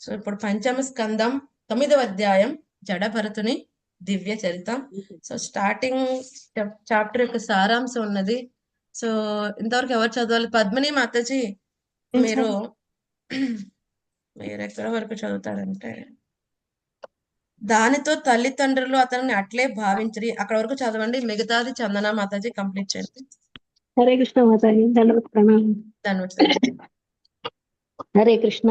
So ఇప్పుడు పంచమ స్కందం తొమ్మిదవ అధ్యాయం జడభరతుని దివ్య చరితం. సో స్టార్టింగ్ చాప్టర్ యొక్క సారాంశం ఉన్నది. సో ఇంతవరకు ఎవరు చదవాలి? పద్మిని మాతాజీ మీరు మీరు ఎక్కడి వరకు చదువుతారంటే దానితో తల్లిదండ్రులు అతనిని అట్లే భావించరి. అక్కడ వరకు చదవండి. మిగతాది చందన మాతాజీ కంప్లీట్ చేయండి. హరే కృష్ణ మాతాజీ. దండవత్ హరే కృష్ణ.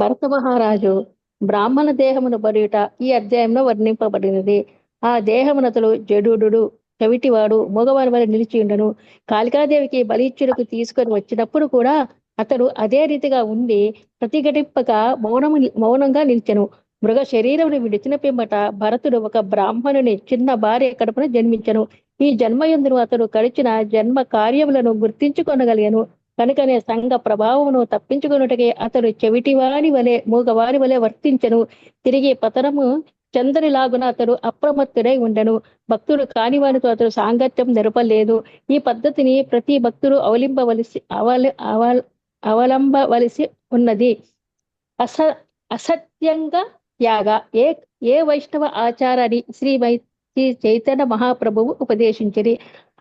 భరత మహారాజు బ్రాహ్మణ దేహమును బరుట ఈ అధ్యాయంలో వర్ణింపబడినది. ఆ దేహమునతలు జడుడు చవిటివాడు మగవారి వల్ల నిలిచి ఉండను. కాళికాదేవికి బలిచ్చులకు తీసుకొని వచ్చినప్పుడు కూడా అతడు అదే రీతిగా ఉండి ప్రతిఘటింపక మౌనము మౌనంగా నిలిచెను. మృగ శరీరమును విడిచిన పిమ్మట భరతుడు ఒక బ్రాహ్మణుని చిన్న భార్య కడుపున జన్మించను. ఈ జన్మయందును అతడు గడిచిన జన్మ కార్యములను గుర్తించుకొనగలిగాను. కనుకనే సంఘ ప్రభావమును తప్పించుకొనుటకే అతడు చెవిటివాని వలె మూగవాని వలె వర్తించను. తిరిగి పతనము చందరిలాగున అతడు అప్రమత్తుడై ఉండను. భక్తుడు కానివానితో అతడు సాంగత్యం జరపలేదు ఈ పద్ధతిని ప్రతి భక్తుడు అవలింపవలసి అవల అవలంబవలసి ఉన్నది. అస అసత్యంగా యాగ. ఏ ఏ వైష్ణవ ఆచారాన్ని శ్రీ వై శ్రీ చైతన్య మహాప్రభువు ఉపదేశించింది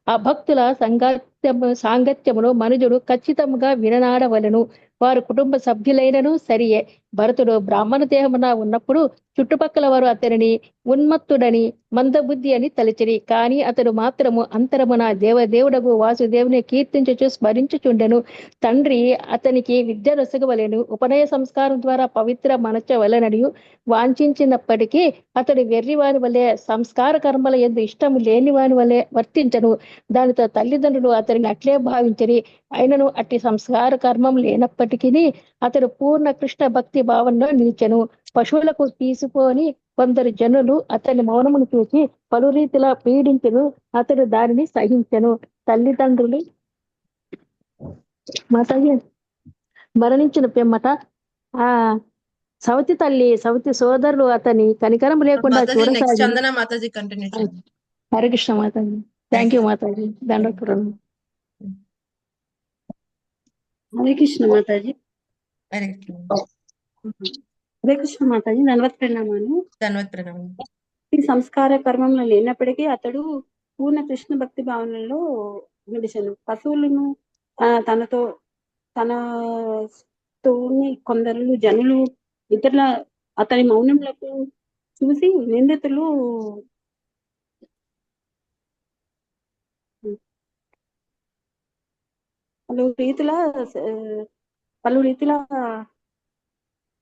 ఆ భక్తుల సంగాత్యము సాంగత్యమును మనుజుడు ఖచ్చితంగా విననాడవలను. వారు కుటుంబ సభ్యులైనను సరియే. భరతుడు బ్రాహ్మణ దేహమున ఉన్నప్పుడు చుట్టుపక్కల వారు అతనిని ఉన్మత్తుడని మందబుద్ధి అని తలచిరి. కానీ అతడు మాత్రము అంతరమున దేవదేవుడకు వాసుదేవుని కీర్తించుచు స్మరించుచుండెను. తండ్రి అతనికి విద్య రసగవలెను. ఉపనయ సంస్కారం ద్వారా పవిత్ర మనచవలనడియు వాంఛించినప్పటికీ అతడు వెర్రివాని వలె సంస్కార కర్మల ఎందు ఇష్టము లేని వాని వలె వర్తించను. దానితో తల్లిదండ్రులు అతనిని అట్లే భావించరి. అయినను అట్టి సంస్కార కర్మం లేనప్పటికీ అతడు పూర్ణ కృష్ణ భక్తి భావంలో నిలిచెను. పశువులకు తీసుకొని కొందరు జనులు అతని మౌనమును చూసి పలు రీతిలా పీడించను. అతడు దానిని సహించెను. తల్లిదండ్రులు మాతయ్య మరణించిన పిమ్మట ఆ సవతి తల్లి సవతి సోదరులు అతని కనికరం లేకుండా మాతాజీ చూడసాగి చందన మాతాజీ కంటిన్యూ చేయండి. హరికృష్ణ మాతాజీ థ్యాంక్ యూ మాతాజీ దండపురం హరే కృష్ణ మాతాజీ హరే కృష్ణ హరే కృష్ణ మాతాజీ ధన్వత్ ప్రణామాలు ధన్వత్ ప్రణామం ఈ సంస్కార కర్మంలో లేనప్పటికీ అతడు పూర్ణ కృష్ణ భక్తి భావనలో నిలిచాను పశువులను తనతో తన తోని కొందరు జనులు ఇతరుల అతని మౌనములకు చూసి నిందితులు పలు రీతుల పలు రీతుల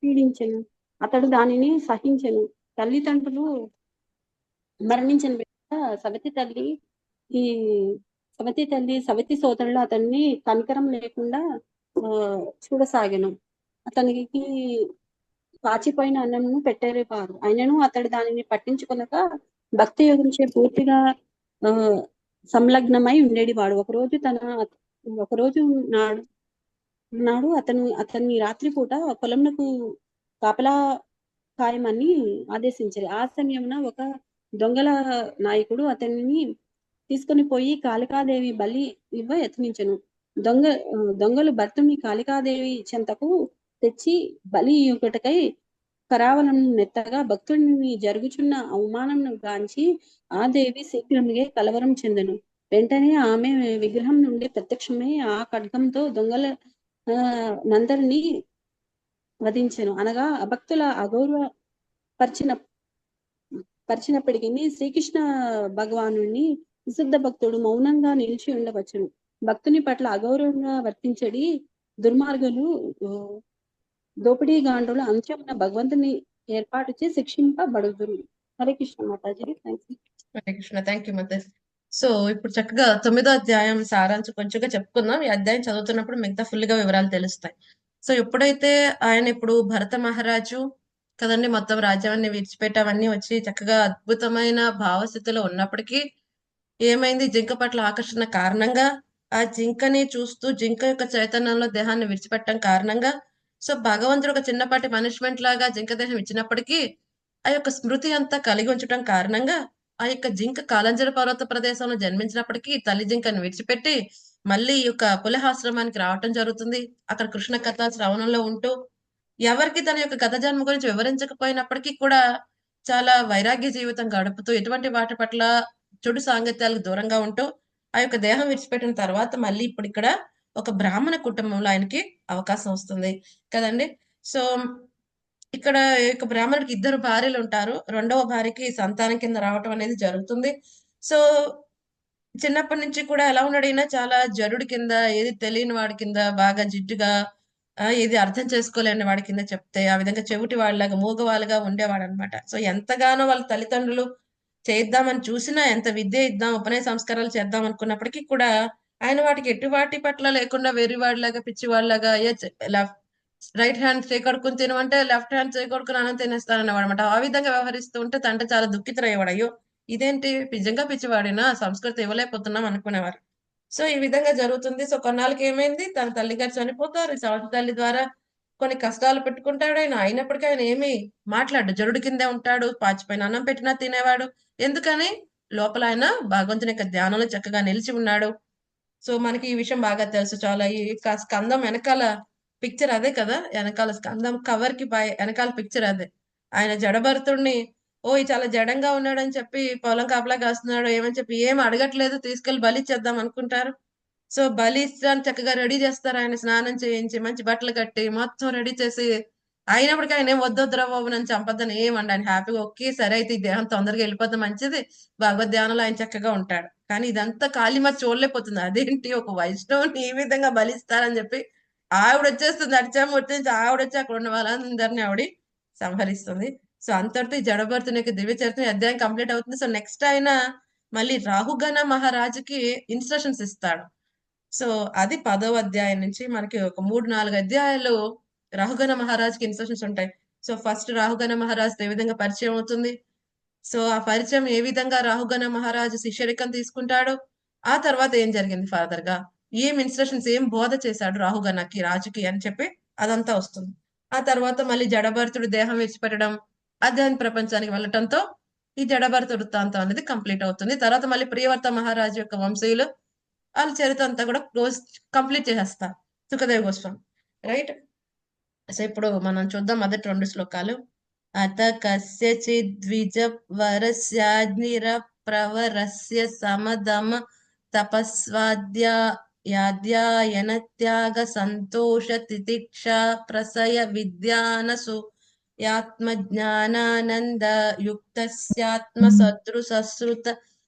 పీడించెను. అతడు దానిని సహించెను. తల్లిదండ్రులు మరణించిన బిడ్డ సవతి తల్లి ఈ సవతి తల్లి సవతి సోదరులు అతన్ని కనికరం లేకుండా చూడసాగాను. అతనికి పాచిపోయిన అన్నంను పెట్టేవారు అయినను అతడు దానిని పట్టించుకొనక భక్తి యోగించే పూర్తిగా సంలగ్నమై ఉండేటివాడు ఒకరోజు తన ఒకరోజు నాడు నాడు అతను అతన్ని రాత్రిపూట పొలంనకు కాపలా కాయమని ఆదేశించారు. ఆ సమయమున ఒక దొంగల నాయకుడు అతనిని తీసుకొని పోయి కాళికాదేవి బలి ఇవ్వ యత్నించెను. దొంగ దొంగలు భర్తుని కాళికాదేవి చెంతకు తెచ్చి బలి ఇవ్వటకై కరావలను నెత్తగా భక్తుడిని జరుగుచున్న అవమానంను గాంచి ఆ దేవి శీఘ్రంగా కలవరం చెందను. వెంటనే ఆమె విగ్రహం నుండి ప్రత్యక్షమై ఆ ఖడ్గంతో దొంగల నందరినీ వధించెను. అనగా అభక్తుల అగౌరవ పరిచిన పరిచినప్పటికీ శ్రీకృష్ణ భగవాను విశుద్ధ భక్తుడు మౌనంగా నిలిచి ఉండవచ్చును. భక్తుని పట్ల అగౌరవంగా వర్తించడి దుర్మార్గులు దోపిడీ గాండ్రులు అంత్యమున భగవంతుని ఏర్పాటు చేసి శిక్షింపబడుదురు. Hare Krishna Mataji. Thank you Hare Krishna. Thank you Mataji so ఇప్పుడు చక్కగా తొమ్మిదో అధ్యాయం సారాంశం కొంచెంగా చెప్పుకుందాం. ఈ అధ్యాయం చదువుతున్నప్పుడు మిగతా ఫుల్గా వివరాలు తెలుస్తాయి. సో ఎప్పుడైతే ఆయన ఇప్పుడు భరత మహారాజు కదండి మొత్తం రాజ్యాన్ని విడిచిపెట్టి అవన్నీ వచ్చి చక్కగా అద్భుతమైన భావస్థితిలో ఉన్నప్పటికీ ఏమైంది? జింక పట్ల ఆకర్షణ కారణంగా ఆ జింకని చూస్తూ జింక యొక్క చైతన్యంలో దేహాన్ని విడిచిపెట్టడం కారణంగా సో భగవంతుడు ఒక చిన్నపాటి పనిష్మెంట్ లాగా జింక దేహం ఇచ్చినప్పటికీ ఆ యొక్క స్మృతి అంతా కలిగి ఉంచడం కారణంగా ఆ యొక్క జింక కాలంజర పర్వత ప్రదేశంలో జన్మించినప్పటికీ తల్లి జింకను విడిచిపెట్టి మళ్ళీ ఈ యొక్క పులహాశ్రమానికి రావటం జరుగుతుంది. అక్కడ కృష్ణ కథ శ్రవణంలో ఉంటూ ఎవరికి తన యొక్క గత జన్మ గురించి వివరించకపోయినప్పటికీ కూడా చాలా వైరాగ్య జీవితం గడుపుతూ ఎటువంటి వాటి పట్ల చెడు సాంగత్యాలకు దూరంగా ఉంటూ ఆ యొక్క దేహం విడిచిపెట్టిన తర్వాత మళ్ళీ ఇప్పుడు ఇక్కడ ఒక బ్రాహ్మణ కుటుంబంలో ఆయనకి అవకాశం వస్తుంది కదండి. సో ఇక్కడ యొక్క బ్రాహ్మణుడికి ఇద్దరు భార్యలు ఉంటారు. రెండవ భార్యకి సంతానం కింద రావటం అనేది జరుగుతుంది. సో చిన్నప్పటి నుంచి కూడా ఎలా ఉన్నాడైనా చాలా జరుడు కింద ఏది తెలియని వాడి కింద బాగా జిడ్డుగా ఏది అర్థం చేసుకోలేని వాడి కింద చెప్తే ఆ విధంగా చెవిటి వాళ్ళగా మూగవాళ్ళగా ఉండేవాడు అనమాట సో ఎంతగానో వాళ్ళ తల్లిదండ్రులు చేద్దామని చూసినా ఎంత విద్య ఇద్దాం ఉపనయ సంస్కారాలు చేద్దాం అనుకున్నప్పటికీ కూడా ఆయన వాటికి ఎటువంటి పట్ల లేకుండా వెర్రివాడిలాగా పిచ్చివాడిలాగా ఏ రైట్ హ్యాండ్ చేకడుకుని తినమంటే లెఫ్ట్ హ్యాండ్ చేకడుకుని అన్నం తినేస్తానన్నవాడు అనమాట ఆ విధంగా వ్యవహరిస్తూ ఉంటే తండ్రి చాలా దుఃఖితులయ్యేవాడు అయ్యో ఇదేంటి? నిజంగా పిచ్చివాడినా? సంస్కృతి ఇవ్వలేకపోతున్నాం అనుకునేవారు. సో ఈ విధంగా జరుగుతుంది. సో కొన్నాళ్ళకి ఏమైంది? తన తల్లి గారు చనిపోతారు. సవతి తల్లి ద్వారా కొన్ని కష్టాలు పెట్టుకుంటాడు ఆయన. అయినప్పటికీ ఆయన ఏమి మాట్లాడు జరుడు కిందే ఉంటాడు. పాచిపోయిన అన్నం పెట్టినా తినేవాడు. ఎందుకని? లోపల ఆయన భగవంతుని యొక్క ధ్యానంలో చక్కగా నిలిచి ఉన్నాడు. సో మనకి ఈ విషయం బాగా తెలుసు. చాలా ఈ స్కందం వెనకాల పిక్చర్ అదే కదా? వెనకాల స్కందం కవర్కి పై వెనకాల పిక్చర్ అదే. ఆయన జడభరతుడిని ఓ చాలా జడంగా ఉన్నాడని చెప్పి పొలం కాపలా కాస్తున్నాడు ఏమని చెప్పి ఏం అడగట్లేదు తీసుకెళ్ళి బలి ఇచ్చేద్దాం అనుకుంటారు. సో బలి ఇస్తాను చక్కగా రెడీ చేస్తారు. ఆయన స్నానం చేయించి మంచి బట్టలు కట్టి మొత్తం రెడీ చేసి అయినప్పటికీ ఆయన ఏం వద్దొద్దురా బాబు నన్ను చంపద్దని ఏమండి ఆయన హ్యాపీగా ఓకే సరే అయితే ఈ దేహం తొందరగా వెళ్ళిపోతే మంచిది. భగవద్ ధ్యానంలో ఆయన చక్కగా ఉంటాడు. కానీ ఇదంతా కాళీమా చూడలేకపోతుంది. అదేంటి? ఒక వైష్ణవుని ఈ విధంగా బలిస్తారని చెప్పి ఆవిడ వచ్చేస్తుంది అడిచామూర్తి నుంచి ఆవిడ వచ్చి అక్కడ ఉన్న వాళ్ళందరినీ ఆవిడ సంహరిస్తుంది. సో అంతటితో ఈ జడభరతుని యొక్క దివ్య చరిత్ర అధ్యాయం కంప్లీట్ అవుతుంది. సో నెక్స్ట్ ఆయన మళ్ళీ రాహుగణ మహారాజుకి ఇన్స్ట్రక్షన్స్ ఇస్తాడు. సో అది పదవ అధ్యాయం నుంచి మనకి ఒక మూడు నాలుగు అధ్యాయాలు రాహుగణ మహారాజుకి ఇన్స్ట్రక్షన్స్ ఉంటాయి. సో ఫస్ట్ రాహుగణ మహారాజు ఏ విధంగా పరిచయం అవుతుంది? సో ఆ పరిచయం ఏ విధంగా రాహుగణ మహారాజు శిష్యరికం తీసుకుంటాడు? ఆ తర్వాత ఏం జరిగింది ఫాదర్గా ఏం ఇన్స్ట్రక్షన్స్ ఏం బోధ చేశాడు రాహుగణకి రాజుకి అని చెప్పి అదంతా వస్తుంది. ఆ తర్వాత మళ్ళీ జడభరతుడు దేహం విడిచిపెట్టడం అధ్యయన ప్రపంచానికి వెళ్ళటంతో ఈ జడభరత వృత్తాంతం అనేది కంప్లీట్ అవుతుంది. తర్వాత మళ్ళీ ప్రియవర్త మహారాజు యొక్క వంశీయులు వాళ్ళ చరిత్ర అంతా కూడా క్లోజ్ కంప్లీట్ చేసేస్తారు సుఖదేవ్ గోస్వామి. రైట్ సో ఇప్పుడు మనం చూద్దాం మొదటి రెండు శ్లోకాలు. అత కస్యచిద్విజ వరస్యాజ్ఞిర ప్రవరస్య సమదమ తపస్వాద్య త్యాగ సంతోష తితిక్ష ప్రసయ విద్యానసు యాత్మజ్ఞానానంద యుక్తస్యాత్మ శత్రు సశ్రుత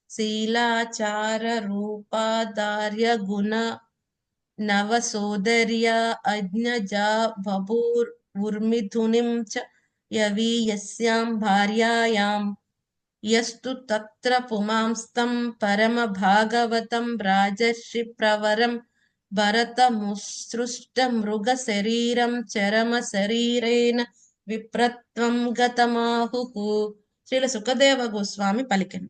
శీలాచార రూపాదార్య గుణ నవ సోదర్య అజ్ఞజా బభూర్ ఉర్మిథునిం చ యవీయస్యాం భార్యాయాం యస్తు తత్ర పుమాంస్తం పరమ భాగవతం రాజర్షి ప్రవరం భరతముసృష్ట మృగ శరీరం చరమ శరీరేణ విప్రత్వం గతమాహుః. శ్రీల సుఖదేవ గోస్వామి పలికెను.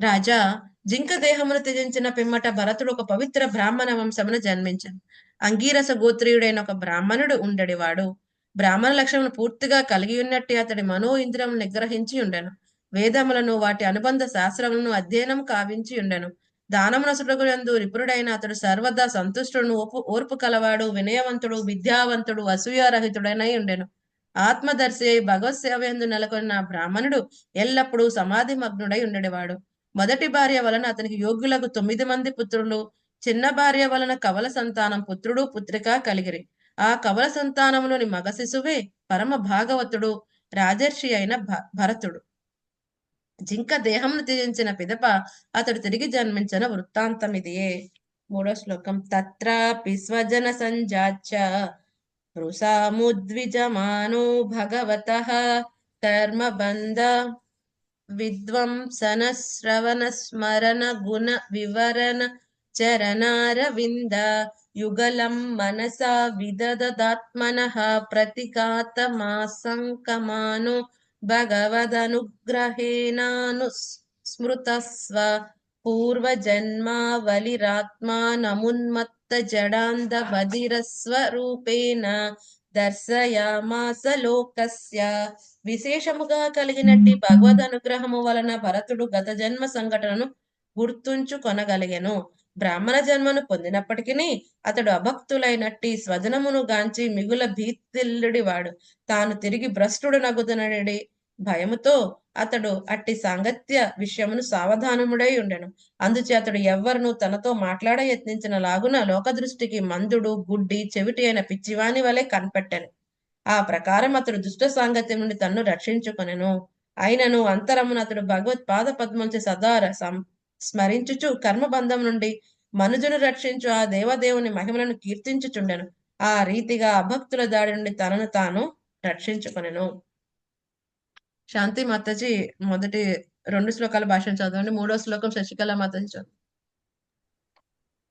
రాజా జింక దేహమును త్యజించిన పిమ్మట భరతుడు ఒక పవిత్ర బ్రాహ్మణ వంశమును జన్మించను. అంగీరస గోత్రీయుడైన ఒక బ్రాహ్మణుడు ఉండడివాడు. బ్రాహ్మణ లక్ష్యమును పూర్తిగా కలిగి ఉన్నట్టు అతడి మనో ఇంద్రం నిగ్రహించి ఉండెను. వేదములను వాటి అనుబంధ శాస్త్రములను అధ్యయనం కావించి ఉండెను. దానమునసుడగునందు నిపుణుడైన అతడు సర్వదా సంతుష్టుడు ఓపు ఓర్పు కలవాడు వినయవంతుడు విద్యావంతుడు అసూయారహితుడనై ఉండెను. ఆత్మదర్శి అయి భగవత్ సేవయందు నెలకొన్న బ్రాహ్మణుడు ఎల్లప్పుడూ సమాధి మగ్నుడై ఉండేవాడు మొదటి భార్య వలన అతనికి యోగ్యులకు తొమ్మిది మంది పుత్రులు చిన్న భార్య వలన కవల సంతానం పుత్రుడు పుత్రిక కలిగిరి. ఆ కవల సంతానములోని మగ శిశువే పరమ భాగవతుడు రాజర్షి అయిన భ- భరతుడు. జింక దేహమును త్యజించిన పిదప అతడు తిరిగి జన్మించిన వృత్తాంతం ఇదియే మూడో శ్లోకం. తత్రాపి స్వజన సంజాచ. వృషాముద్విజమానో భగవత. కర్మబంధ విద్వంసన శ్రవణ స్మరణ గుణ వివరణ చరణారవింద. యుగలం మనసా విదదదాత్మనః ప్రతిఘాతమాసంకమానో భగవదనుగ్రహేణాను స్మృతస్వ పూర్వజన్మావలిరాత్మానమున్మత్త జడాంధ బధిరస్వరూపేణ దర్శయామాస లోకస్య విశేషముగా కలిగినట్టి భగవద్ అనుగ్రహము వలన భరతుడు గత జన్మ సంఘటనను గుర్తుంచుకొనగలిగెను. బ్రాహ్మణ జన్మను పొందినప్పటికీ అతడు అభక్తులైనట్టి స్వజనమును గాంచి మిగుల భీతిల్లుడి వాడు తాను తిరిగి భ్రష్టుడు నగుదనడి భయముతో అతడు అట్టి సాంగత్య విషయమును సావధానముడై ఉండెను. అందుచేతడు ఎవ్వరును తనతో మాట్లాడ యత్నించిన లాగున లోకదృష్టికి మందుడు గుడ్డి చెవిటి అయిన పిచ్చివాని వలె కనిపెట్టెను. ఆ ప్రకారం అతడు దుష్ట సాంగత్యం నుండి తన్ను రక్షించుకొనెను. అయినను అంతరమున అతడు భగవత్ పాద పద్మంచి సదా సం- స్మరించుచు కర్మబంధం నుండి మనుజును రక్షించు ఆ దేవదేవుని మహిమలను కీర్తించుచుండెను. ఆ రీతిగా అభక్తుల దాడి నుండి తనను తాను రక్షించుకొనెను. శాంతి మాతాజీ మొదటి రెండు శ్లోకాల భాషను చదవండి. మూడో శ్లోకం శశికళ మాతాజీ చదువు.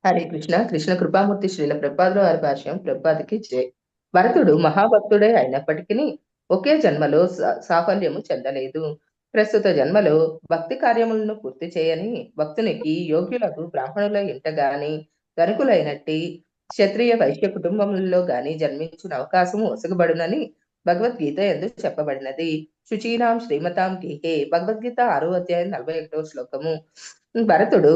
హరే కృష్ణ కృష్ణ కృపామూర్తి శ్రీల ప్రపాదుల వారి భాష్యం ప్రభాదికి జయ భరతుడు మహాభక్తుడే అయినప్పటికీ ఒకే జన్మలో సా- సాఫల్యము చెందలేదు. ప్రస్తుత జన్మలో భక్తి కార్యములను పూర్తి చేయని భక్తునికి యోగ్యులకు బ్రాహ్మణుల ఇంట గాని ధనికులైనట్టి క్షత్రియ వైశ్య కుటుంబములలో గాని జన్మించిన అవకాశము ఒసగబడునని భగవద్గీత ఎందు చెప్పబడినది. శుచీనాం శ్రీమతాం గీహే భగవద్గీత ఆరో అధ్యాయం నలభై ఒకటో శ్లోకము. భరతుడు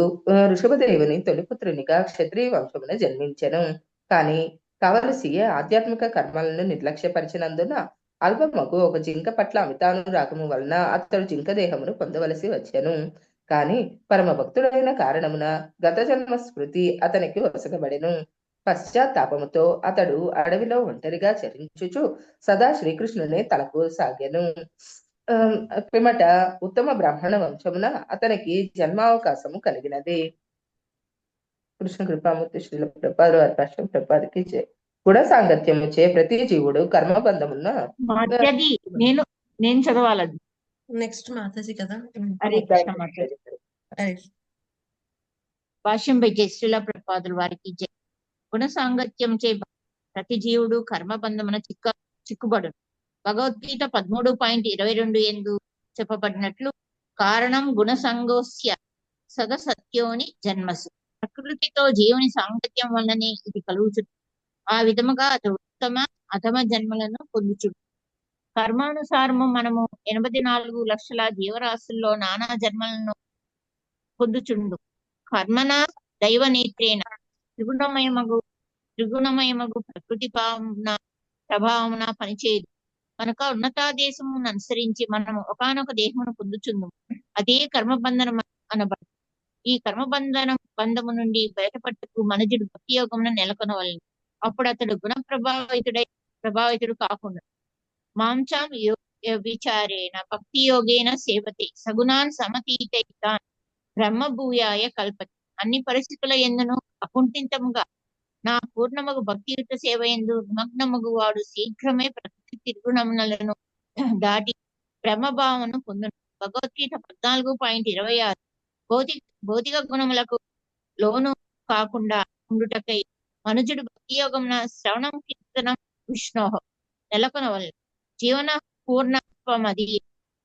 ఋషభదేవుని తొలిపుత్రునిగా క్షత్రియ వంశమున జన్మించెను. కానీ కావలసి ఆధ్యాత్మిక కర్మలను నిర్లక్ష్యపరిచినందున అల్పమగు ఒక జింక పట్ల అమితానురాగము వలన అతడు జింక దేహమును పొందవలసి వచ్చెను. కాని పరమ భక్తుడైన కారణమున గత జన్మ స్మృతి అతనికి వసగబడెను పశ్చాత్తాపముతో అతడు అడవిలో ఒంటరిగా చరించుచు సదా శ్రీకృష్ణునే తలకు సాగెను. పిమట ఉత్తమ బ్రాహ్మణ వంశమున అతనికి జన్మావకాశము కలిగినది. కృష్ణ కృపామూర్తి శ్రీల ప్రపాదు వారి పక్షం జయ గుణ సాంగత్యము చే ప్రతి జీవుడు కర్మబంధమున్న మాధ్యది నేను నేను చదవాలది. నెక్స్ట్ మాతాజీ కదా. భాష్యం పై జయశ్రీల ప్రపాదుల వారికి గుణ సాంగత్యం చే ప్రతి జీవుడు కర్మబంధమున చిక్క చిక్కుబడు భగవద్గీత పదమూడు పాయింట్ ఇరవై రెండు ఎందు చెప్పబడినట్లు కారణం గుణ సంగోస్య సద సత్యోని జన్మసు. ప్రకృతితో జీవుని సాంగత్యం వల్లనే ఇది కలుగుతుంది ఆ విధముగా అతడు ఉత్తమ అధమ జన్మలను పొందుచుడు. కర్మానుసారము మనము ఎనభై నాలుగు లక్షల జీవరాశుల్లో నానా జన్మలను పొందుచుండు. కర్మన దైవ నేత్రేణ త్రిగుణమయమగు త్రిగుణమయమగు ప్రకృతి భావన ప్రభావమున పనిచేయదు. కనుక ఉన్నతాదేశమును అనుసరించి మనము ఒకానొక దేహమును పొందుచుందు అదే కర్మబంధనం అనబడు ఈ కర్మబంధనం బంధము నుండి బయటపట్టుకు మనజుడు భక్తి యోగమును నెలకొనవలను. అప్పుడు అతడు గుణ ప్రభావితుడై ప్రభావితుడు కాకుండా మాంసం యో విచారేణ భక్తి యోగేన సేవతే సగుణాన్ సమతీతాన్ బ్రహ్మభూయాయ కల్పతి. అన్ని పరిస్థితుల ఎందును అకుంఠితముగా నా పూర్ణమగు భక్తియుత సేవ ఎందు నిమగ్నముగు వాడు శీఘ్రమే ప్రకృతి తిరుగుణములను దాటి బ్రహ్మభావను పొందును. భగవద్గీత పద్నాలుగు పాయింట్ ఇరవై ఆరు. భౌతిక భౌతిక గుణములకు లోను కాకుండా ఉండుటకై మనుజుడు భక్తి యోగమున శ్రవణం కీర్తనం విష్ణోహ నెలకొనవలను జీవన పూర్ణత్వమది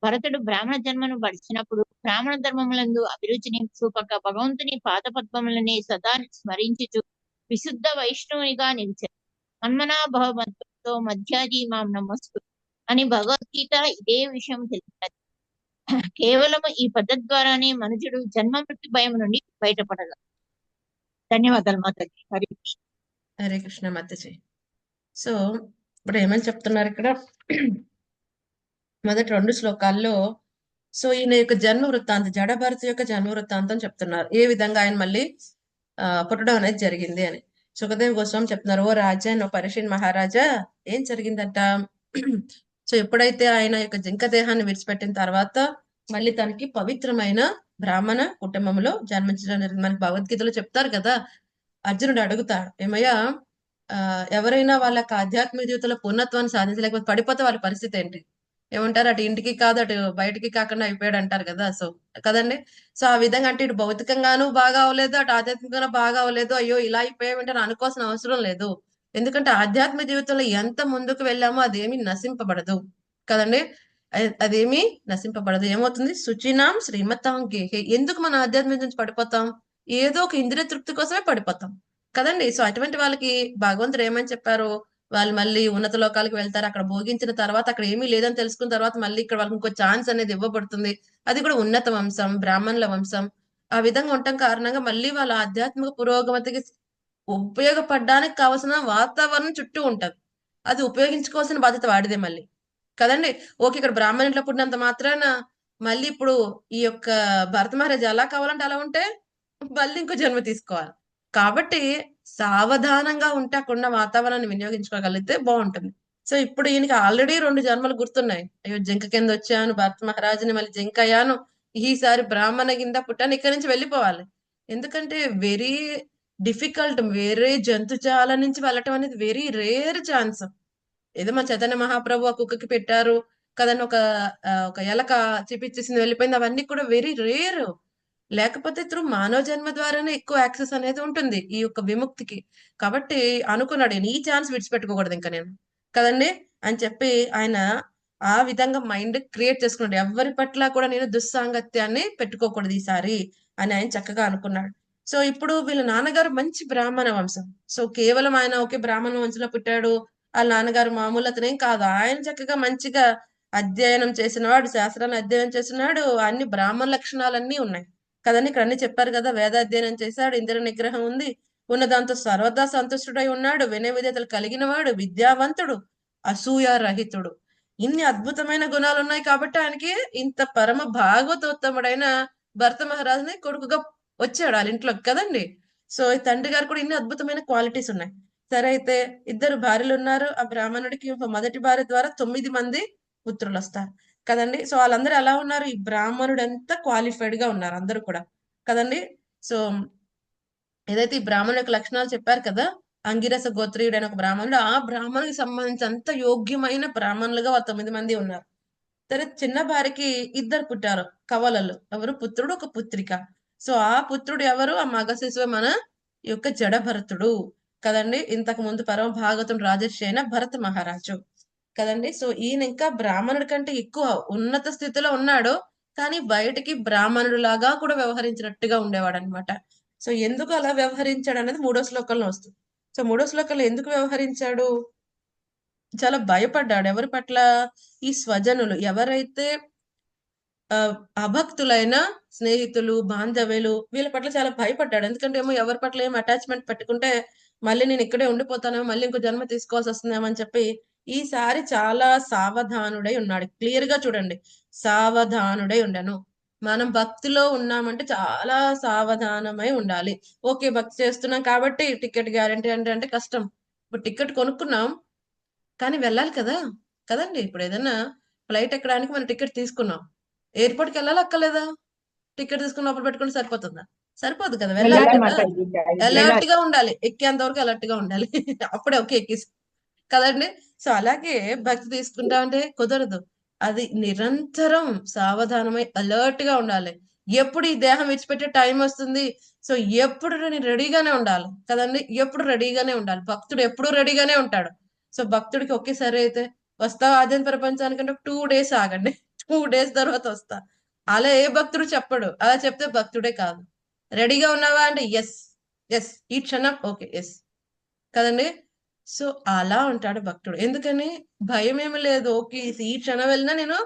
భరతుడు బ్రాహ్మణ జన్మను పడిచినప్పుడు బ్రాహ్మణ ధర్మములందు అభిరుచిని చూపక భగవంతుని పాదపద్మములనే సదా స్మరించుచు విశుద్ధ వైష్ణవునిగా నిలిచారు మన్మనాభవంతో మధ్యాది మాం నమస్తు అని భగవద్గీత ఇదే విషయం తెలిపారు కేవలం ఈ పద్ధతి ద్వారానే మనుషుడు జన్మ మృతి భయం నుండి బయటపడగ ధన్యవాదాలు మాతాజీ హరి కృష్ణ. హరే కృష్ణ మాతాజీ. సో ఇప్పుడు ఏమని చెప్తున్నారు ఇక్కడ? మొదటి రెండు శ్లోకాల్లో సో ఈయన యొక్క జన్మ వృత్తాంతం జడభరత యొక్క జన్మ వృత్తాంతం చెప్తున్నారు. ఏ విధంగా ఆయన మళ్ళీ పుట్టడం అనేది జరిగింది అని. సుఖదేవ్ గోస్వామి చెప్తున్నారు ఓ రాజా నో పరిషిన్ మహారాజా ఏం జరిగిందంట? సో ఎప్పుడైతే ఆయన యొక్క జింక దేహాన్ని విడిచిపెట్టిన తర్వాత మళ్ళీ తనకి పవిత్రమైన బ్రాహ్మణ కుటుంబంలో జన్మించడం జరిగింది. మనకి భగవద్గీతలో చెప్తారు కదా అర్జునుడు అడుగుతాడు ఏమయ్యా ఎవరైనా వాళ్ళకి ఆధ్యాత్మిక జీవితంలో పూర్ణత్వాన్ని సాధించలేకపోతే పడిపోతే వాళ్ళ పరిస్థితి ఏంటి? ఏమంటారు అటు ఇంటికి కాదు అటు బయటికి కాకుండా అయిపోయాడు అంటారు కదా సో కదండి? సో ఆ విధంగా అంటే ఇటు భౌతికంగాను బాగా అవ్వలేదు అటు ఆధ్యాత్మికంగా బాగా అవ్వలేదు అయ్యో ఇలా అయిపోయామంటే అనుకోవాల్సిన అవసరం లేదు. ఎందుకంటే ఆధ్యాత్మిక జీవితంలో ఎంత ముందుకు వెళ్ళామో అదేమి నశింపబడదు కదండి? అదేమి నశింపబడదు. ఏమవుతుంది? శుచినాం శ్రీమతాం గేహే ఎందుకు మన ఆధ్యాత్మిక నుంచి పడిపోతాం? ఏదో ఒక ఇంద్రియ తృప్తి కోసమే పడిపోతాం. కదండి? సో అటువంటి వాళ్ళకి భగవంతుడు ఏమని చెప్పారు? వాళ్ళు మళ్ళీ ఉన్నత లోకాలకు వెళ్తారు అక్కడ భోగించిన తర్వాత అక్కడ ఏమీ లేదని తెలుసుకున్న తర్వాత మళ్ళీ ఇక్కడ వాళ్ళకి ఇంకో ఛాన్స్ అనేది ఇవ్వబడుతుంది. అది కూడా ఉన్నత వంశం బ్రాహ్మణుల వంశం. ఆ విధంగా ఉండటం కారణంగా మళ్ళీ వాళ్ళ ఆధ్యాత్మిక పురోగమతికి ఉపయోగపడడానికి కావాల్సిన వాతావరణం చుట్టూ ఉంటుంది. అది ఉపయోగించుకోవాల్సిన బాధ్యత వాడిదే మళ్ళీ. కదండి? ఓకే ఇక్కడ బ్రాహ్మణుట్లో పుట్టినంత మాత్రాన మళ్ళీ ఇప్పుడు ఈ యొక్క భరత మహారాజ్ ఎలా కావాలంటే అలా ఉంటే మళ్ళీ ఇంకో జన్మ తీసుకోవాలి. కాబట్టి సావధానంగా ఉంటే అక్కడున్న వాతావరణాన్ని వినియోగించుకోగలిగితే బాగుంటుంది. సో ఇప్పుడు ఈయనకి ఆల్రెడీ రెండు జన్మలు గుర్తున్నాయి. అయ్యో జింక కింద వచ్చాను భరత మహారాజుని మళ్ళీ జింక అయ్యాను ఈసారి బ్రాహ్మణ కింద పుట్టాను ఇక్కడి నుంచి వెళ్ళిపోవాలి. ఎందుకంటే వెరీ డిఫికల్ట్ వేరే జంతుజాల నుంచి వెళ్ళటం అనేది వెరీ రేర్ ఛాన్స్. ఏదో మా చైతన్య మహాప్రభు ఆ కుక్కకి పెట్టారు కదండి ఒక ఒక ఎలక చూపించేసింది వెళ్ళిపోయింది అవన్నీ కూడా వెరీ రేర్. లేకపోతే త్రూ మానవ జన్మ ద్వారానే ఎక్కువ యాక్సెస్ అనేది ఉంటుంది ఈ యొక్క విముక్తికి. కాబట్టి అనుకున్నాడు "నేను ఈ ఛాన్స్ విడిచిపెట్టుకోకూడదు ఇంకా నేను. కదండి? అని చెప్పి ఆయన ఆ విధంగా మైండ్ క్రియేట్ చేసుకున్నాడు. ఎవరి పట్ల కూడా నేను దుస్సాంగత్యాన్ని పెట్టుకోకూడదు ఈసారి అని ఆయన చక్కగా అనుకున్నాడు. సో ఇప్పుడు వీళ్ళ నాన్నగారు మంచి బ్రాహ్మణ వంశం. సో కేవలం ఆయన ఒకే బ్రాహ్మణ వంశంలో పుట్టాడు. వాళ్ళ నాన్నగారు మామూలు అతనేం కాదు. ఆయన చక్కగా మంచిగా అధ్యయనం చేసినవాడు శాస్త్రాన్ని అధ్యయనం చేసినాడు అన్ని బ్రాహ్మణ లక్షణాలన్నీ ఉన్నాయి. కదండి? ఇక్కడ అన్ని చెప్పారు కదా వేదాధ్యయనం చేశాడు ఇంద్ర నిగ్రహం ఉంది. ఉన్న దాంతో సర్వదా సంతుష్టుడై ఉన్నాడు వినయ విధేతలు కలిగిన వాడు విద్యావంతుడు అసూయ రహితుడు. ఇన్ని అద్భుతమైన గుణాలు ఉన్నాయి కాబట్టి ఆయనకి ఇంత పరమ భాగవతోత్తముడైన భరత మహారాజుని కొడుకుగా వచ్చాడు వాళ్ళ ఇంట్లోకి కదండి? సో ఈ తండ్రి గారు కూడా ఇన్ని అద్భుతమైన క్వాలిటీస్ ఉన్నాయి. సరే అయితే ఇద్దరు భార్యలు ఉన్నారు. ఆ బ్రాహ్మణుడికి మొదటి భార్య ద్వారా తొమ్మిది మంది పుత్రులు వస్తారు కదండి? సో వాళ్ళందరూ ఎలా ఉన్నారు? ఈ బ్రాహ్మణుడు ఎంత క్వాలిఫైడ్గా ఉన్నారు అందరూ కూడా. కదండి? సో ఏదైతే ఈ బ్రాహ్మణు యొక్క లక్షణాలు చెప్పారు కదా అంగిరస గోత్రీయుడు అనే ఒక బ్రాహ్మణుడు ఆ బ్రాహ్మణుడికి సంబంధించి అంత యోగ్యమైన బ్రాహ్మణులుగా తొమ్మిది మంది ఉన్నారు. సరే చిన్న భార్యకి ఇద్దరు పుట్టారు కవలలు. ఎవరు? పుత్రుడు ఒక పుత్రిక. సో ఆ పుత్రుడు ఎవరు? ఆ మగ శిశువు మన యొక్క జడ భరతుడు కదండి? ఇంతకు ముందు పరమ భాగవతం రాజర్షి అయిన భరత మహారాజు. కదండి? సో ఈయన ఇంకా బ్రాహ్మణుడి కంటే ఎక్కువ ఉన్నత స్థితిలో ఉన్నాడు. కానీ బయటికి బ్రాహ్మణుడు లాగా కూడా వ్యవహరించినట్టుగా ఉండేవాడు అనమాట సో ఎందుకు అలా వ్యవహరించాడు అనేది మూడో శ్లోకంలో వస్తుంది. సో మూడో శ్లోకంలో ఎందుకు వ్యవహరించాడు? చాలా భయపడ్డాడు. ఎవరి పట్ల? ఈ స్వజనులు. ఎవరైతే ఆ, అభక్తులైన స్నేహితులు బాంధవ్యులు వీళ్ళ పట్ల చాలా భయపడ్డాడు. ఎందుకంటే ఏమో ఎవరి పట్ల ఏం అటాచ్మెంట్ పెట్టుకుంటే మళ్ళీ నేను ఇక్కడే ఉండిపోతానేమో మళ్ళీ ఇంకో జన్మ తీసుకోవాల్సి వస్తుందేమో అని చెప్పి ఈసారి చాలా సావధానుడై ఉన్నాడు. క్లియర్గా చూడండి. సావధానుడై ఉండను. మనం భక్తిలో ఉన్నామంటే చాలా సావధానమై ఉండాలి. ఓకే భక్తి చేస్తున్నాం కాబట్టి టికెట్ గ్యారంటీ అంటే అంటే కష్టం. ఇప్పుడు టికెట్ కొనుక్కున్నాం కానీ వెళ్ళాలి కదా? కదండి? ఇప్పుడు ఏదైనా ఫ్లైట్ ఎక్కడానికి మనం టికెట్ తీసుకున్నాం. ఎయిర్పోర్ట్కి వెళ్ళాలి అక్కర్లేదా? టికెట్ తీసుకుని లోపల పెట్టుకుని సరిపోతుందా? సరిపోదు కదా. వెళ్ళాలి. అలర్ట్గా ఉండాలి. ఎక్కేంత వరకు అలర్ట్గా ఉండాలి. అప్పుడే ఓకే ఎక్కేసి. కదండి? సో అలాగే భక్తి తీసుకుంటామంటే కుదరదు. అది నిరంతరం సావధానమై అలర్ట్గా ఉండాలి. ఎప్పుడు ఈ దేహం విడిచిపెట్టే టైం వస్తుంది? సో ఎప్పుడు నేను రెడీగానే ఉండాలి కదండి? ఎప్పుడు రెడీగానే ఉండాలి. భక్తుడు ఎప్పుడు రెడీగానే ఉంటాడు. సో భక్తుడికి ఒకేసారి అయితే వస్తా ఆధ్యాత్మ ప్రపంచానికంటే టూ డేస్ ఆగండి. టూ డేస్ తర్వాత వస్తా. అలా ఏ భక్తుడు చెప్పడు. అలా చెప్తే భక్తుడే కాదు. రెడీగా ఉన్నావా అంటే ఎస్ ఎస్ ఈ క్షణం ఓకే. ఎస్ కదండి? సో అలా ఉంటాడు భక్తుడు. ఎందుకని? భయం ఏమి లేదు. ఓకే ఈ క్షణం వెళ్ళినా నేను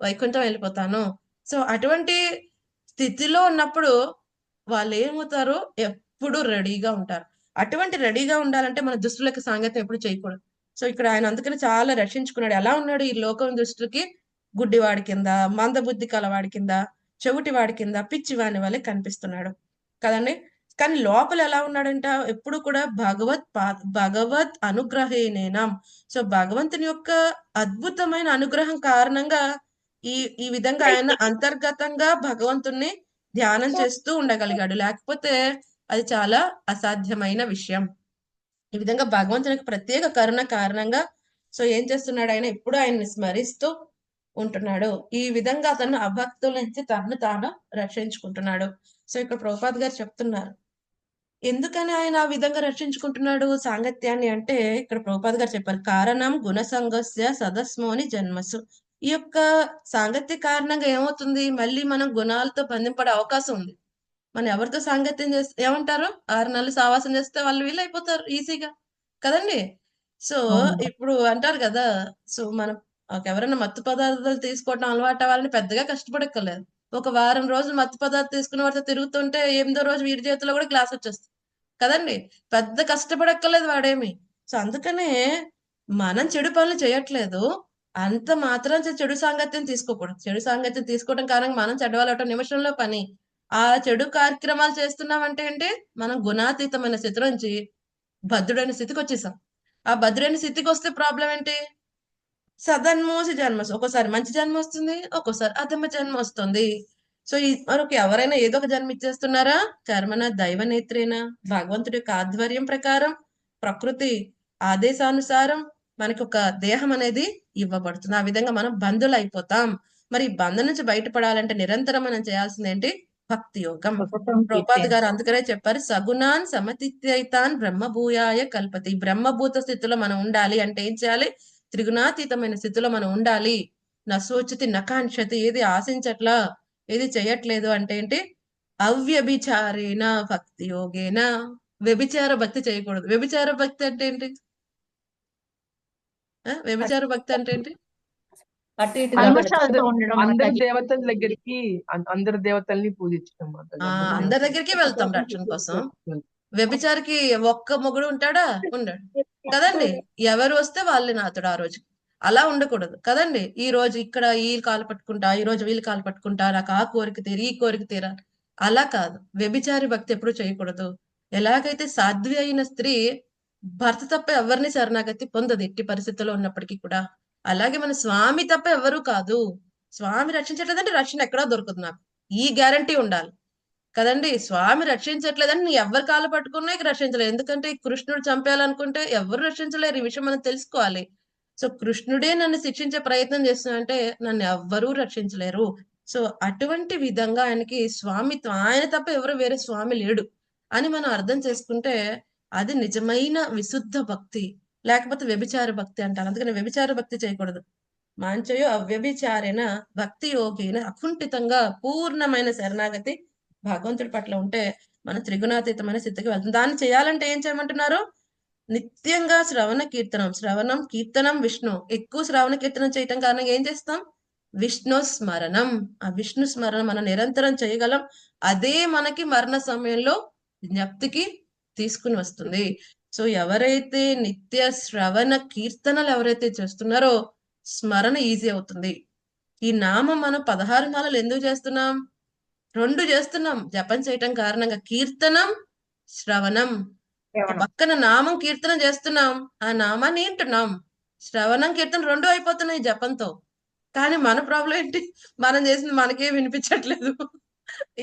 వైకుంఠం వెళ్ళిపోతాను. సో అటువంటి స్థితిలో ఉన్నప్పుడు వాళ్ళు ఏమవుతారు? ఎప్పుడు రెడీగా ఉంటారు. అటువంటి రెడీగా ఉండాలంటే మన దుస్తులకు సాంగత్యం ఎప్పుడు చేయకూడదు. సో ఇక్కడ ఆయన అందుకని చాలా రక్షించుకున్నాడు. ఎలా ఉన్నాడు ఈ లోకం దృష్టికి గుడ్డివాడి కింద మందబుద్ధి కలవాడి కింద చెవిటివాడి కింద పిచ్చివాని వల్లే కనిపిస్తున్నాడు. కదండి? కానీ లోపల ఎలా ఉన్నాడంట? ఎప్పుడు కూడా భగవత్ పా- భగవత్ అనుగ్రహేనేనం. సో భగవంతుని యొక్క అద్భుతమైన అనుగ్రహం కారణంగా ఈ ఈ విధంగా ఆయన అంతర్గతంగా భగవంతుణ్ణి ధ్యానం చేస్తూ ఉండగలిగాడు. లేకపోతే అది చాలా అసాధ్యమైన విషయం. ఈ విధంగా భగవంతునికి ప్రత్యేక కరుణ కారణంగా సో ఏం చేస్తున్నాడు ఆయన? ఎప్పుడు ఆయన్ని స్మరిస్తూ ఉంటున్నాడు. ఈ విధంగా అతను అభక్తుల నుంచి తనను తాను రక్షించుకుంటున్నాడు. సో ఇక్కడ ప్రభుపాద్ గారు చెప్తున్నారు. ఎందుకని ఆయన ఆ విధంగా రక్షించుకుంటున్నాడు సాంగత్యాన్ని అంటే ఇక్కడ ప్రభుపాద్ గారు చెప్పారు. కారణం గుణసంగస్య సదస్మోని జన్మసు. ఈ యొక్క సాంగత్య కారణంగా ఏమవుతుంది? మళ్ళీ మనం గుణాలతో బంధింపడే అవకాశం ఉంది. మనం ఎవరితో సాంగత్యం చేస్తే ఏమంటారు? ఆరు నెలలు సావాసం చేస్తే వాళ్ళు వీళ్ళు అయిపోతారు ఈజీగా. కదండి? సో. ఇప్పుడు అంటారు కదా సో మనం ఎవరైనా మత్తు పదార్థాలు తీసుకోవడం అలవాటు అవ్వాలని పెద్దగా కష్టపడక్కర్లేదు. ఒక వారం రోజులు మత్తు పదార్థం తీసుకున్న వాడితో తిరుగుతుంటే ఎనిమిదో రోజు వీడి చేతిలో కూడా గ్లాస్ వచ్చేస్తుంది. కదండి? పెద్ద కష్టపడక్కర్లేదు వాడేమి. సో అందుకనే మనం చెడు పనులు చేయట్లేదు. అంత మాత్రం చెడు సాంగత్యం తీసుకోకూడదు. చెడు సాంగత్యం తీసుకోవడం కారణంగా మనం చెడ్డవాళ్ళటం నిమిషంలో పని. ఆ చెడు కార్యక్రమాలు చేస్తున్నామంటే ఏంటి? మనం గుణాతీతమైన స్థితి నుంచి భద్రుడైన స్థితికి వచ్చేసాం. ఆ భద్రుడైన స్థితికి వస్తే ప్రాబ్లం ఏంటి? సదన్మోసి జన్మ ఒక్కోసారి మంచి జన్మ వస్తుంది ఒక్కోసారి అధమ జన్మ వస్తుంది. సో ఈ మరొక ఎవరైనా ఏదో ఒక జన్మ ఇచ్చేస్తున్నారా? కర్మన దైవ నేత్రేన? భగవంతుడి యొక్క ఆధ్వర్యం ప్రకారం ప్రకృతి ఆదేశానుసారం మనకి ఒక దేహం అనేది ఇవ్వబడుతుంది. ఆ విధంగా మనం బంధులు అయిపోతాం మరి ఈ బంధం నుంచి బయటపడాలంటే నిరంతరం మనం చేయాల్సింది ఏంటి? భక్తి యోగం. ప్రభుపాద్ గారు అందుకనే చెప్పారు సగుణాన్ సమతిత్యైతాన్ బ్రహ్మభూయాయ కల్పతి. బ్రహ్మభూత స్థితిలో మనం ఉండాలి అంటే ఏం చేయాలి? త్రిగుణాతీతమైన స్థితిలో మనం ఉండాలి. నశోచతి నకాంక్షతి ఏది ఆశించట్లా ఏది చేయట్లేదు అంటే ఏంటి? అవ్యభిచారేణ భక్తి యోగేన. వ్యభిచార భక్తి చేయకూడదు. వ్యభిచార భక్తి అంటే ఏంటి? వ్యభిచార భక్తి అంటే ఏంటి? అందరి. దేవతల దగ్గరికి అందరి దేవతల్ని పూజించడం అందరి దగ్గరికి వెళ్తాం రక్షణ కోసం. వ్యభిచారికి ఒక్క మొగుడు ఉంటాడా? ఉండడు. కదండి? ఎవరు వస్తే వాళ్ళే నాతుడు ఆ రోజు. అలా ఉండకూడదు. కదండి? ఈ రోజు ఇక్కడ ఈ కాలు పట్టుకుంటా ఈ రోజు వీళ్ళు కాలు పట్టుకుంటా నాకు ఆ కోరిక తీరి ఈ కోరిక తీరా అలా కాదు. వ్యభిచారి భక్తి ఎప్పుడు చేయకూడదు. ఎలాగైతే సాధ్వి అయిన స్త్రీ భర్త తప్ప ఎవరిని శరణాగతి పొందదు ఎట్టి పరిస్థితుల్లో ఉన్నప్పటికీ కూడా. అలాగే మన స్వామి తప్ప ఎవరు కాదు. స్వామి రక్షించట్లేదంటే రక్షణ ఎక్కడో దొరుకుతుంది నాకు. ఈ గ్యారంటీ ఉండాలి. కదండి? స్వామి రక్షించట్లేదని నీ ఎవరి కాలు పట్టుకున్నా ఇక రక్షించలేదు ఎందుకంటే కృష్ణుడు చంపేయాలనుకుంటే ఎవరు రక్షించలేరు. ఈ విషయం మనం తెలుసుకోవాలి. సో కృష్ణుడే నన్ను శిక్షించే ప్రయత్నం చేస్తున్నాడంటే నన్ను ఎవ్వరూ రక్షించలేరు. సో అటువంటి విధంగా ఆయనకి స్వామిత్వం ఆయన తప్ప ఎవరు వేరే స్వామి లేడు అని మనం అర్థం చేసుకుంటే అది నిజమైన విశుద్ధ భక్తి లేకపోతే వ్యభిచార భక్తి అంటారు. అందుకని వ్యభిచార భక్తి చేయకూడదు. మాంచయో అవ్యభిచారైన భక్తి యోగిన అకుంఠితంగా పూర్ణమైన శరణాగతి భగవంతుడి పట్ల ఉంటే మనం త్రిగుణాతీతమైన స్థితికి వెళ్తాం. దాన్ని చేయాలంటే ఏం చేయమంటున్నారు? నిత్యంగా శ్రవణ కీర్తనం శ్రవణం కీర్తనం విష్ణు. ఎక్కువ శ్రవణ కీర్తనం చేయటం కారణంగా ఏం చేస్తాం? విష్ణు స్మరణం. ఆ విష్ణు స్మరణ మనం నిరంతరం చేయగలం. అదే మనకి మరణ సమయంలో జ్ఞప్తికి తీసుకుని వస్తుంది. సో ఎవరైతే నిత్య శ్రవణ కీర్తనలు ఎవరైతే చేస్తున్నారో స్మరణ ఈజీ అవుతుంది. ఈ నామం మనం పదహారు మాలలు ఎందుకు చేస్తున్నాం? రెండు చేస్తున్నాం. జపం చేయటం కారణంగా కీర్తనం శ్రవణం. పక్కన నామం కీర్తన చేస్తున్నాం. ఆ నామాన్ని వింటున్నాం. శ్రవణం కీర్తన రెండు అయిపోతున్నాయి జపంతో. కానీ మన ప్రాబ్లం ఏంటి? మనం చేసింది మనకే వినిపించట్లేదు.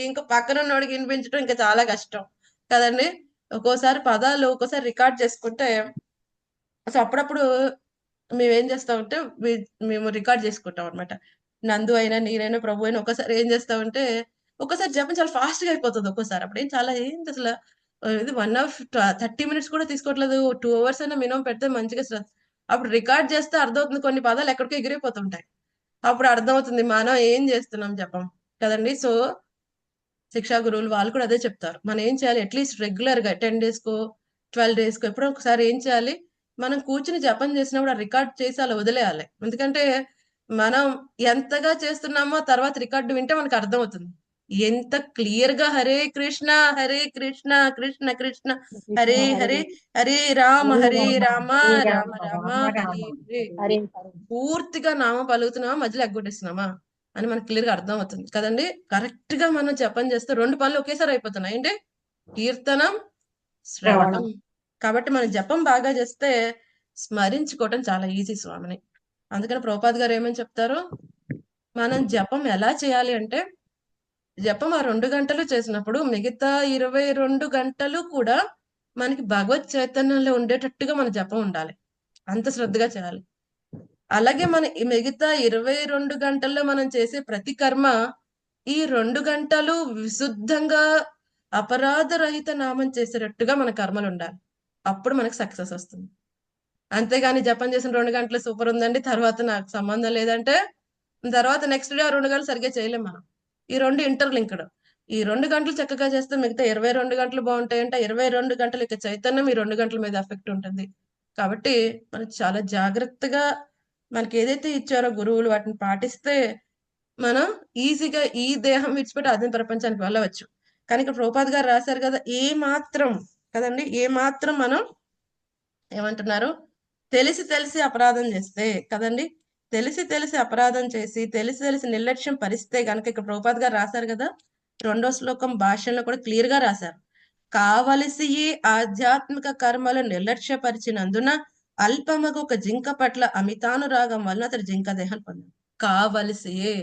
ఇంకా పక్కన ఉన్నోడికి వినిపించడం ఇంకా చాలా కష్టం. కదండి? ఒక్కోసారి పదాలు ఒక్కోసారి రికార్డ్ చేసుకుంటే అసలు అప్పుడప్పుడు మేము ఏం చేస్తామంటే మేము రికార్డ్ చేసుకుంటాం అనమాట నందు అయినా నేనైనా ప్రభు అయినా ఒకసారి ఏం చేస్తామంటే ఒక్కసారి జపం చాలా ఫాస్ట్గా అయిపోతుంది ఒక్కోసారి. అప్పుడు ఏం చాలా ఏంటి అసలు ఇది వన్ అవర్ థర్టీ మినిట్స్ కూడా తీసుకోవట్లేదు. టూ అవర్స్ అయినా మినిమం పెడితే మంచిగా అప్పుడు రికార్డ్ చేస్తే అర్థమవుతుంది కొన్ని పదాలు ఎక్కడికో ఎగిరిపోతుంటాయి. అప్పుడు అర్థమవుతుంది మనం ఏం చేస్తున్నాం జపం కదండి. సో శిక్షా గురువులు వాళ్ళు కూడా అదే చెప్తారు. మనం ఏం చేయాలి? అట్లీస్ట్ రెగ్యులర్గా టెన్ డేస్కో ట్వెల్వ్ డేస్కో ఎప్పుడో ఒకసారి ఏం చేయాలి? మనం కూర్చుని జపం చేసినప్పుడు ఆ రికార్డ్ చేసి అలా వదిలేయాలి. ఎందుకంటే మనం ఎంతగా చేస్తున్నామో తర్వాత రికార్డు వింటే మనకు అర్థమవుతుంది. ఎంత క్లియర్గా హరే కృష్ణ హరే కృష్ణ కృష్ణ కృష్ణ హరే హరే హరే రామ హరే రామ రామ రామ హరే పూర్తిగా నామం పలుకుతున్నామా మధ్యలో ఎగ్గొట్టేస్తున్నామా అని మనకు క్లియర్గా అర్థం అవుతుంది కదండి? కరెక్ట్గా మనం జపం చేస్తే రెండు పనులు ఒకేసారి అయిపోతున్నాయి. ఏంటి? కీర్తనం శ్రవణం. కాబట్టి మనం జపం బాగా చేస్తే స్మరించుకోవటం చాలా ఈజీ స్వామిని. అందుకని ప్రభుపాద్ గారు ఏమని చెప్తారు? మనం జపం ఎలా చేయాలి అంటే జపం ఆ రెండు గంటలు చేసినప్పుడు మిగతా ఇరవై రెండు గంటలు కూడా మనకి భగవత్ చైతన్యంలో ఉండేటట్టుగా మన జపం ఉండాలి. అంత శ్రద్ధగా చేయాలి. అలాగే మన ఈ మిగతా ఇరవై రెండు గంటల్లో మనం చేసే ప్రతి కర్మ ఈ రెండు గంటలు విశుద్ధంగా అపరాధ రహిత నామం చేసేటట్టుగా మన కర్మలు ఉండాలి. అప్పుడు మనకు సక్సెస్ వస్తుంది. అంతేగాని జపం చేసిన రెండు గంటలు సూపర్ ఉందండి తర్వాత నాకు సంబంధం లేదంటే తర్వాత నెక్స్ట్ డే ఆ రెండు గంటలు సరిగ్గా చేయలేం మనం. ఈ రెండు ఇంటర్లింక్డ్ ఈ రెండు గంటలు చక్కగా చేస్తే మిగతా ఇరవై రెండు గంటలు బాగుంటాయంటే. ఇరవై రెండు గంటలు ఇక చైతన్యం ఈ రెండు గంటల మీద ఎఫెక్ట్ ఉంటుంది. కాబట్టి మనం చాలా జాగ్రత్తగా మనకి ఏదైతే ఇచ్చారో గురువులు వాటిని పాటిస్తే మనం ఈజీగా ఈ దేహం విడిచిపెట్టి అదే ప్రపంచానికి వెళ్ళవచ్చు. కానీ ఇక్కడ ప్రభుపాద్ గారు రాశారు కదా ఏ మాత్రం కదండి ఏ మాత్రం మనం ఏమంటున్నారు తెలిసి తెలిసి అపరాధం చేస్తే కదండి తెలిసి తెలిసి అపరాధం చేసి తెలిసి తెలిసి నిర్లక్ష్యం పరిస్తే కనుక ఇక్కడ ప్రభుపాద్ గారు రాశారు కదా? రెండో శ్లోకం భాషలో కూడా క్లియర్గా రాశారు. కావలసి ఈ ఆధ్యాత్మిక కర్మలు నిర్లక్ష్యపరిచినందున అల్పమగు ఒక జింక పట్ల అమితానురాగం వలన అతడు జింక దేహం పొందాడు. కావలసియే.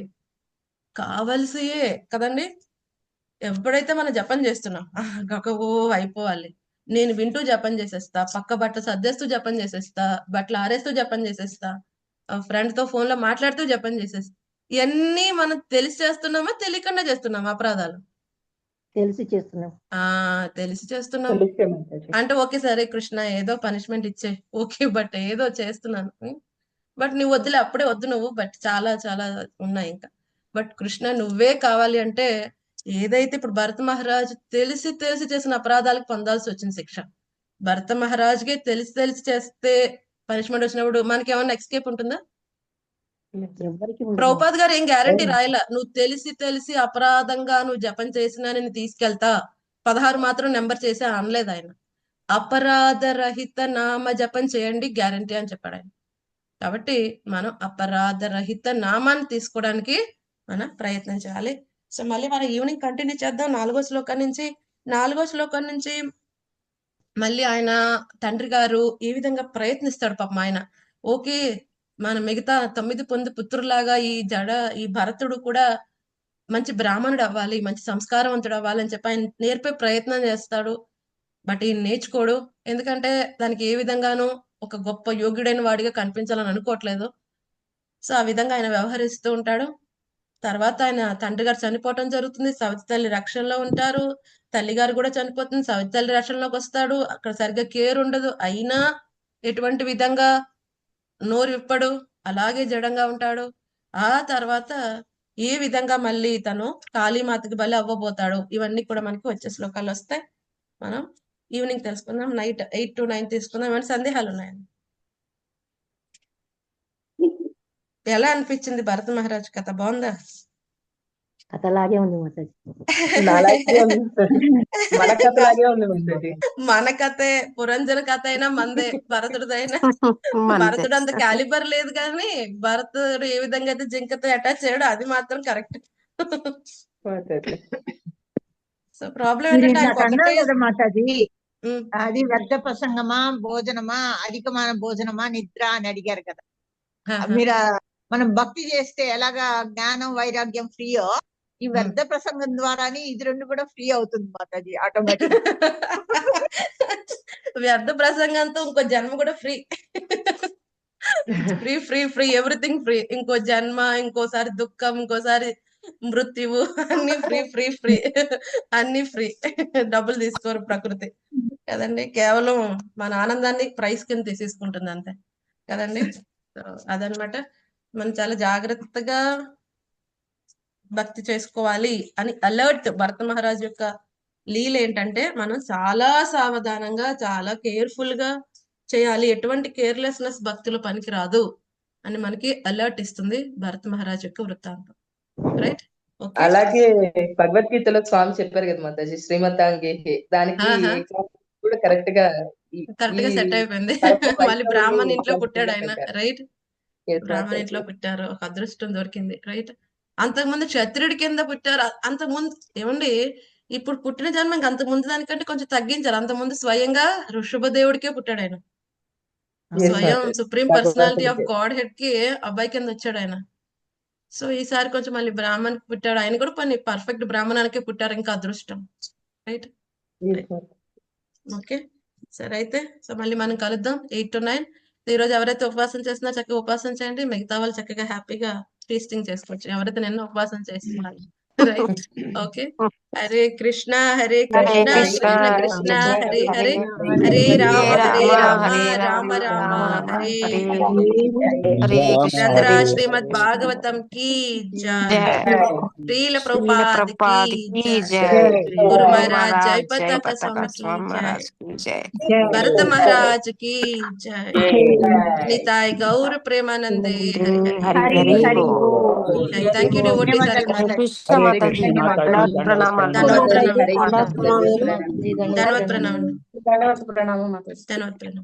కావలసియే కదండి? ఎప్పుడైతే మనం జపం చేస్తున్నాం ఒక గకగో అయిపోవాలి. నేను వింటూ జపం చేసేస్తా పక్క బట్టలు సర్దేస్తూ జపం చేసేస్తా బట్టలు ఆరేస్తూ జపం చేసేస్తా ఫ్రెండ్తో ఫోన్లో మాట్లాడుతూ జపం చేసేస్తా ఇవన్నీ మనం తెలిసి చేస్తున్నామా? తెలియకుండా చేస్తున్నామా అపరాధాలు? తెలిసి చేస్తున్నాం. ఆ తెలిసి చేస్తున్నాం. అంటే ఓకే సరే కృష్ణ ఏదో పనిష్మెంట్ ఇచ్చే ఓకే బట్ ఏదో చేస్తున్నాను. బట్ నువ్వు వద్దులే అప్పుడే వద్దు నువ్వు బట్ చాలా చాలా ఉన్నాయి ఇంకా. బట్ కృష్ణ నువ్వే కావాలి అంటే ఏదైతే ఇప్పుడు భరత మహారాజ్ తెలిసి తెలిసి చేసిన అపరాధాలకు పొందాల్సి వచ్చింది శిక్ష. భరత మహారాజ్కి తెలిసి తెలిసి చేస్తే పనిష్మెంట్ వచ్చినప్పుడు మనకి ఏమన్నా ఎస్కేప్ ఉంటుందా ప్రభుపాద్ గారు ఏం గ్యారంటీ. రాయలా? నువ్వు తెలిసి తెలిసి అపరాధంగా నువ్వు జపం చేసినా నేను తీసుకెళ్తా. పదహారు మాత్రం నెంబర్ చేసి అనలేదు ఆయన. అపరాధ రహిత నామ జపం చేయండి గ్యారంటీ అని చెప్పాడు ఆయన. కాబట్టి మనం అపరాధ రహిత నామాన్ని తీసుకోవడానికి మనం ప్రయత్నం చేయాలి సో మళ్ళీ మనం ఈవినింగ్ కంటిన్యూ చేద్దాం. నాలుగో శ్లోకం నుంచి నాలుగో శ్లోకం నుంచి మళ్ళీ ఆయన తండ్రి గారు ఏ విధంగా ప్రయత్నిస్తాడు పాపం ఆయన? ఓకే మన మిగతా తొమ్మిది పొంది పుత్రులాగా ఈ జడ ఈ భరతుడు కూడా మంచి బ్రాహ్మణుడు అవ్వాలి మంచి సంస్కారవంతుడు అవ్వాలి అని చెప్పి ఆయన నేర్పే ప్రయత్నం చేస్తాడు. బట్ ఈయన నేర్చుకోడు. ఎందుకంటే దానికి ఏ విధంగానూ ఒక గొప్ప యోగ్యుడైన వాడిగా కనిపించాలని అనుకోవట్లేదు. సో ఆ విధంగా ఆయన వ్యవహరిస్తూ ఉంటాడు. తర్వాత ఆయన తండ్రి గారు చనిపోవటం జరుగుతుంది. సవితి తల్లి రక్షణలో ఉంటారు. తల్లి గారు కూడా చనిపోతుంది. సవితి తల్లి రక్షణలోకి వస్తాడు. అక్కడ సరిగ్గా కేర్ ఉండదు. అయినా ఎటువంటి విధంగా నోరు విప్పడు. అలాగే జడంగా ఉంటాడు. ఆ తర్వాత ఏ విధంగా మళ్ళీ తను కాళీమాతకి బలి అవ్వబోతాడు ఇవన్నీ కూడా మనకి వచ్చే శ్లోకాలు వస్తాయి. మనం ఈవినింగ్ తెలుసుకుందాం. నైట్ ఎయిట్ టు నైన్ తీసుకుందాం. ఏమైనా సందేహాలు ఉన్నాయండి ఎలా అనిపించింది భరత మహారాజ్ కథ? బాగుందా? కథలాగే ఉంది మాతాజీ. నాలాగే ఉంది. మాతాజీ. మన కథలాగే ఉంది మాతాజీ. మన కథే పురంజన కథ అయినా మందే భరతుడిదైనా. భరతుడు అంత క్యాలిబర్ లేదు కానీ భరతుడు ఏ విధంగా అయితే జింకతో అటాచ్ చేయడో అది మాత్రం కరెక్ట్ సో ప్రాబ్లం ఏంటంటే మాతాజీ అది వ్యర్థ ప్రసంగమా భోజనమా అధికమైన భోజనమా నిద్ర అని అడిగారు కదా. మీరు మనం భక్తి చేస్తే ఎలాగా జ్ఞానం వైరాగ్యం ఫ్రీయో ఈ వ్యర్థ ప్రసంగం ద్వారానే ఇది రెండు కూడా ఫ్రీ అవుతుంది మాతాజీ ఆటోమేటిక్ వ్యర్థ ప్రసంగంతో ఇంకో జన్మ కూడా free. Free free free everything free. ఇంకో జన్మ ఇంకోసారి దుఃఖం ఇంకోసారి మృత్యువు అన్ని ఫ్రీ ఫ్రీ ఫ్రీ. అన్ని ఫ్రీ. డబ్బులు తీసుకోరు ప్రకృతి. కదండి? కేవలం మన ఆనందాన్ని ప్రైస్ కింద తీసేసుకుంటుంది అంతే. కదండి? అదనమాట. మనం చాలా జాగ్రత్తగా భక్తి చేసుకోవాలి అని అలర్ట్ భరత మహారాజ్ యొక్క లీల ఏంటంటే మనం చాలా సావధానంగా చాలా కేర్ఫుల్గా చేయాలి. ఎటువంటి కేర్లెస్నెస్ భక్తులు పనికిరాదు అని మనకి అలర్ట్ ఇస్తుంది భరత మహారాజ్ యొక్క వృత్తాంతం. రైట్ అలాగే భగవద్గీతలో స్వామి చెప్పారు కదా మాతాజీ శ్రీమతాంగే దానికి. కూడా కరెక్ట్గా కరెక్ట్గా సెట్ అయిపోయింది. మళ్ళీ బ్రాహ్మణ్ ఇంట్లో పుట్టాడు ఆయన. రైట్ Yes, బ్రాహ్మణ మాతాజీ. ఇంట్లో పుట్టారు. ఒక అదృష్టం దొరికింది రైట్? అంతకుముందు క్షత్రుడి కింద పుట్టారు. అంతకుముందు ఏమండి? ఇప్పుడు పుట్టిన జన్మ ఇంక అంతకుముందు దానికంటే కొంచెం తగ్గించారు అంతకుముందు స్వయంగా ఋషభదేవుడికే పుట్టాడు ఆయన. స్వయం. Supreme personality of. గాడ్ హెడ్కి అబ్బాయి కింద వచ్చాడు ఆయన. సో ఈసారి కొంచెం మళ్ళీ బ్రాహ్మణ్ పుట్టాడు. ఆయన కూడా కొన్ని పర్ఫెక్ట్ బ్రాహ్మణానికే పుట్టారు ఇంకా అదృష్టం రైట్. ఓకే. సరే అయితే సో మళ్ళీ మనం కలుద్దాం. Eight to nine. ఈ రోజు ఎవరైతే ఉపవాసం చేస్తున్నా చక్కగా ఉపవాసం చేయండి. మిగతా వాళ్ళు చక్కగా హ్యాపీగా ఫీస్టింగ్ చేసుకోవచ్చు. ఎవరైతే నిన్న ఉపవాసం చేస్తున్నారు. राइट ओके हरे कृष्णा हरे कृष्णा कृष्णा कृष्णा हरे हरे हरे राम हरे राम राम राम हरे हरे चंद्र श्रीमद भागवतम की जय श्रील गुरु महाराज जय पतक भरत महाराज की जय निताय गौर प्रेमानंदे हरे हरे बोल థ్యాంక్ యూ డివోటీ సార్ ధన్యవాదాలు కృష్ణ హరే మాతాజీ కృష్ణ